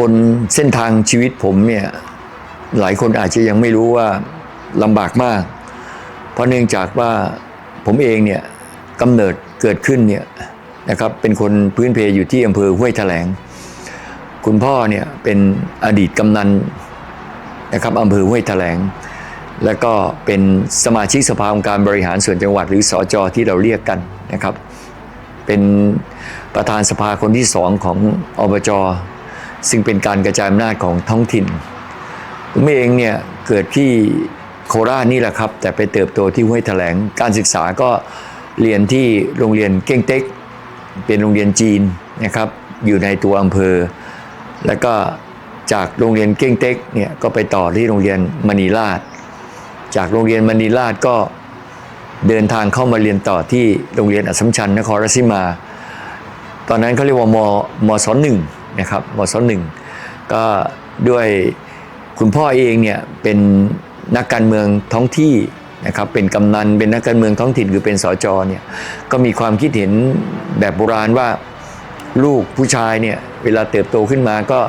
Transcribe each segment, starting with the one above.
บนเส้นทางชีวิตผมเนี่ยหลายคนอาจจะยังไม่รู้ว่าลำบากมาก เพราะเนื่องจากว่าผมเองเนี่ยกำเนิดเกิดขึ้นเนี่ยนะครับเป็นคนพื้นเพอยู่ที่อำเภอห้วยแถลง คุณพ่อเนี่ยเป็นอดีตกำนันนะครับอำเภอห้วยแถลง แล้วก็เป็นสมาชิกสภาองค์การบริหารส่วนจังหวัดหรือสอจอที่เราเรียกกันนะครับ เป็นประธานสภาคนที่สองของอบจ ซึ่งเป็นการกระจายอำนาจของท้องถิ่นผมเองเนี่ยเกิดที่โคราชนี่แหละครับ แต่ไปเติบโตที่ห้วยแถลง การศึกษาก็เรียนที่โรงเรียนเก้งเต็ก เป็นโรงเรียนจีนนะครับ อยู่ในตัวอำเภอ แล้วก็จากโรงเรียนเก้งเต็กเนี่ยก็ไปต่อที่โรงเรียนมณีราช จากโรงเรียนมณีราชก็เดินทางเข้ามาเรียนต่อที่โรงเรียนอัสสัมชัญนครราชสีมา ตอนนั้นเขาเรียกว่ามมศหนึ่ง นะครับมศหนึ่งก็ด้วยคุณพ่อเองเนี่ยเป็นนักการเมืองท้องที่นะครับเป็นกำนันเป็นนักการเมืองท้องถิ่นคือเป็นสจเนี่ยก็มีความคิดเห็นแบบโบราณว่าลูกผู้ชายเนี่ยเวลาเติบโตขึ้นมาก็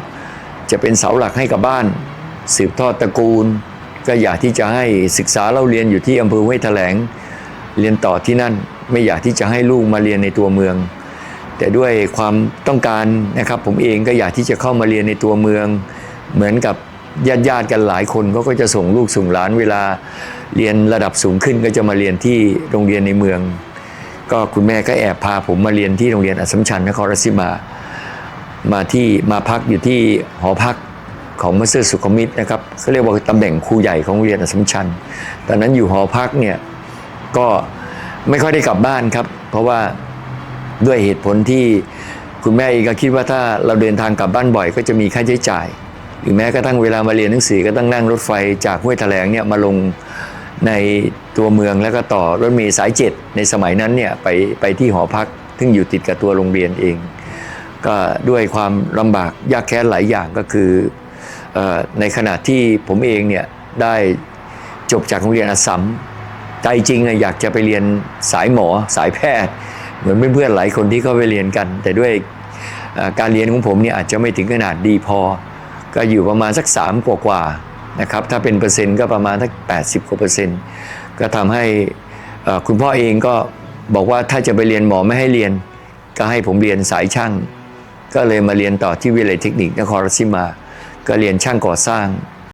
จะเป็นเสาหลักให้กับบ้าน สืบทอดตระกูล ก็อยากที่จะให้ศึกษาเล่าเรียนอยู่ที่อำเภอห้วยแถลง เรียนต่อที่นั่นไม่อยากที่จะให้ลูกมาเรียนในตัวเมือง แต่ด้วยความต้องการนะครับผมเองก็อยากที่จะเข้ามาเรียนในตัวเมือง เหมือนกับญาติญาติกันหลายคนเขาก็จะส่งลูกส่งหลานเวลาเรียนระดับสูงขึ้นก็จะมาเรียนที่โรงเรียนในเมือง ก็คุณแม่ก็แอบพาผมมาเรียนที่โรงเรียนอัสสัมชัญนครราชสีมา มาที่มาพักอยู่ที่หอพักของมัสเตอร์สุขมิตรนะครับเขาเรียกว่าตำแหน่งครูใหญ่ของโรงเรียนอัสสัมชัญตอนนั้นอยู่หอพักเนี่ยก็ไม่ค่อยได้กลับบ้านครับ เพราะว่า ด้วยเหตุผลที่คุณแม่เองก็คิดว่าถ้าเราเดินทางกลับบ้านบ่อย ก็จะมีค่าใช้จ่าย หรือแม้กระทั่งเวลามาเรียนหนังสือก็ต้องนั่งรถไฟจากห้วยแถลงเนี่ยมาลงในตัวเมืองแล้วก็ต่อรถเมล์สายเจ็ดในสมัยนั้นเนี่ยไปไปที่หอพักซึ่งอยู่ติดกับตัวโรงเรียนเอง ก็ด้วยความลำบากยากแค้นหลายอย่างก็คืออในขณะที่ผมเองเนี่ยได้จบจากโรงเรียนอัสสัมใจจริงอะอยากจะไปเรียนสายหมอสายแพทย์ เหมือนเพื่อนๆหลายคนที่เขาไปเรียนกัน แต่ด้วยการเรียนของผมเนี่ยอาจจะไม่ถึงขนาดดีพอ ก็อยู่ประมาณสัก 3 กว่ากว่าๆนะครับถ้าเป็นเปอร์เซ็นต์ก็ประมาณสัก 80กว่าเปอร์เซ็นต์ก็ทำให้คุณพ่อเองก็บอกว่าถ้าจะไปเรียนหมอไม่ให้เรียน ก็ให้ผมเรียนสายช่าง ก็เลยมาเรียนต่อที่วิทยาลัยเทคนิคนครราชสีมา ก็เรียนช่างก่อสร้าง